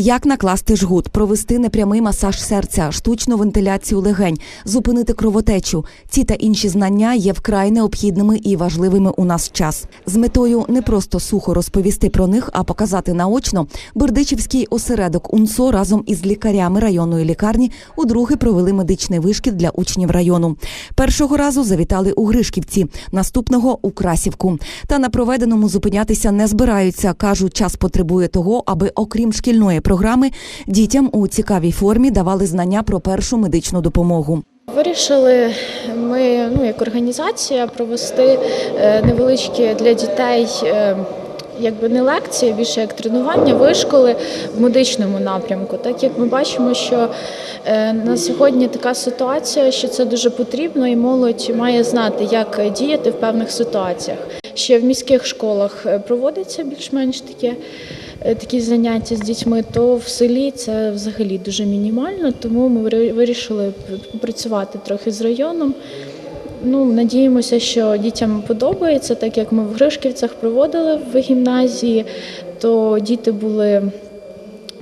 Як накласти жгут, провести непрямий масаж серця, штучну вентиляцію легень, зупинити кровотечу. Ці та інші знання є вкрай необхідними і важливими у нас час. З метою не просто сухо розповісти про них, а показати наочно. Бердичівський осередок УНСО разом із лікарями районної лікарні удруге провели медичний вишкіл для учнів району. Першого разу завітали у Гришківці, наступного у Красівку. Та на проведеному зупинятися не збираються. кажуть, час потребує того, аби окрім шкільної програми дітям у цікавій формі давали знання про першу медичну допомогу. Вирішили ми, ну як організація, провести е, невеличкі для дітей. е, Якби не лекції, більше як тренування, вишколи в медичному напрямку. Так як ми бачимо, що е, на сьогодні така ситуація, що це дуже потрібно, і молодь має знати, як діяти в певних ситуаціях. Ще в міських школах проводиться більш-менш таке такі заняття з дітьми, то в селі це взагалі дуже мінімально. Тому ми вирі- вирішили попрацювати трохи з районом. Ну, надіємося, що дітям подобається, так як ми в Гришківцях проводили в гімназії, то діти були,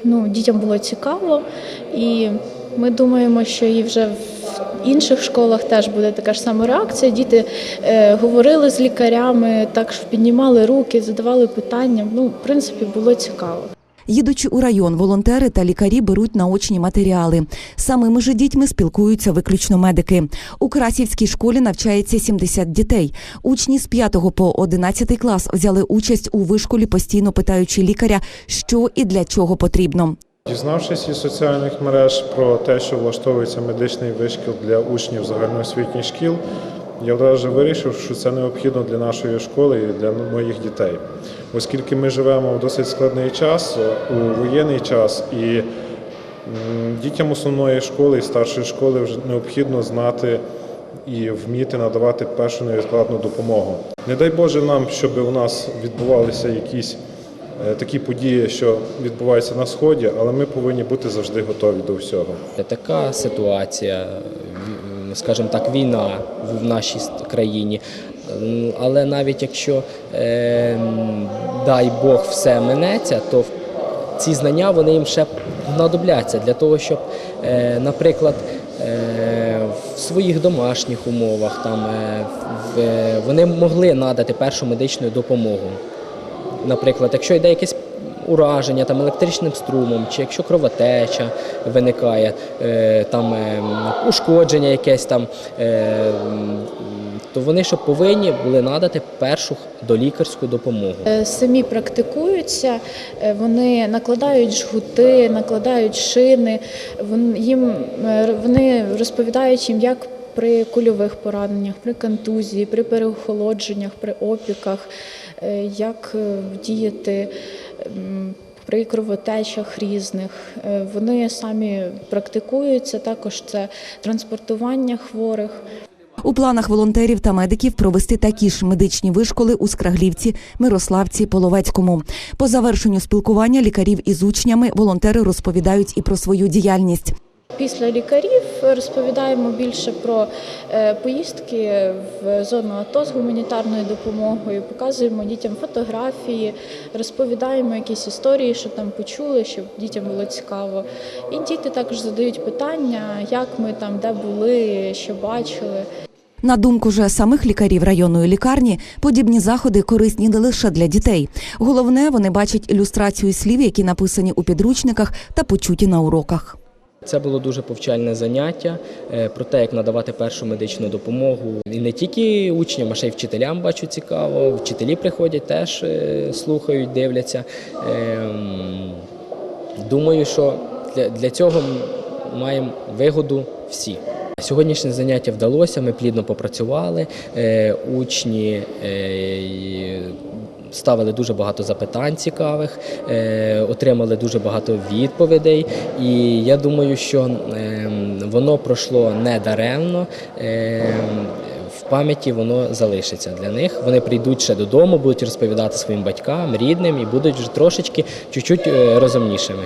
ну, дітям було цікаво, і ми думаємо, що і вже в інших школах теж буде така ж сама реакція. Діти е, говорили з лікарями, також піднімали руки, задавали питання. Ну, в принципі, було цікаво. Їдучи у район, волонтери та лікарі беруть наочні матеріали. Самими же дітьми спілкуються виключно медики. У Красівській школі навчається 70 дітей. Учні з 5 по 11 клас взяли участь у вишколі, постійно питаючи лікаря, що і для чого потрібно. Дізнавшись із соціальних мереж про те, що влаштовується медичний вишкіл для учнів загальноосвітніх шкіл, я одразу вирішив, що це необхідно для нашої школи і для моїх дітей, оскільки ми живемо в досить складний час, у воєнний час, і дітям основної школи і старшої школи вже необхідно знати і вміти надавати першу невідкладну допомогу. Не дай Боже нам, щоб у нас відбувалися якісь такі події, що відбуваються на сході, але ми повинні бути завжди готові до всього. Така ситуація, скажімо так, війна в нашій країні. Але навіть якщо, е, дай Бог, все минеться, то ці знання вони їм ще знадобляться для того, щоб, е, наприклад, е, в своїх домашніх умовах там, е, е, вони могли надати першу медичну допомогу. Наприклад, якщо йде якесь ураження там електричним струмом, чи якщо кровотеча виникає, е, там е, ушкодження якесь там, е, то вони що повинні були надати першу долікарську допомогу. Самі практикуються, вони накладають жгути, накладають шини. Вон- Їм вони розповідають їм, як при кульових пораненнях, при контузії, при переохолодженнях, при опіках, е, як е, діяти. При кровотечах різних Е, вони самі практикуються. Також це транспортування хворих. У планах волонтерів та медиків провести такі ж медичні вишколи у Скраглівці, Мирославці, Половецькому. По завершенню спілкування лікарів із учнями волонтери розповідають і про свою діяльність. Після лікарів розповідаємо більше про е, поїздки в зону АТО з гуманітарною допомогою, показуємо дітям фотографії, розповідаємо якісь історії, що там почули, щоб дітям було цікаво. І діти також задають питання, як ми там, де були, що бачили. На думку же самих лікарів районної лікарні, подібні заходи корисні не лише для дітей. Головне, вони бачать ілюстрацію слів, які написані у підручниках та почуті на уроках. Це було дуже повчальне заняття е, про те, як надавати першу медичну допомогу. І не тільки учням, а ще й вчителям бачу цікаво. Вчителі приходять, теж е, слухають, дивляться. Ем, Думаю, що для, цього маємо вигоду всі. Сьогоднішнє заняття вдалося, ми плідно попрацювали. Е, Учні е, ставили дуже багато запитань цікавих, е, отримали дуже багато відповідей. І я думаю, що ем, воно пройшло не даремно. Ем, В пам'яті воно залишиться для них. Вони прийдуть ще додому, будуть розповідати своїм батькам, рідним і будуть вже трошечки чуть-чуть розумнішими.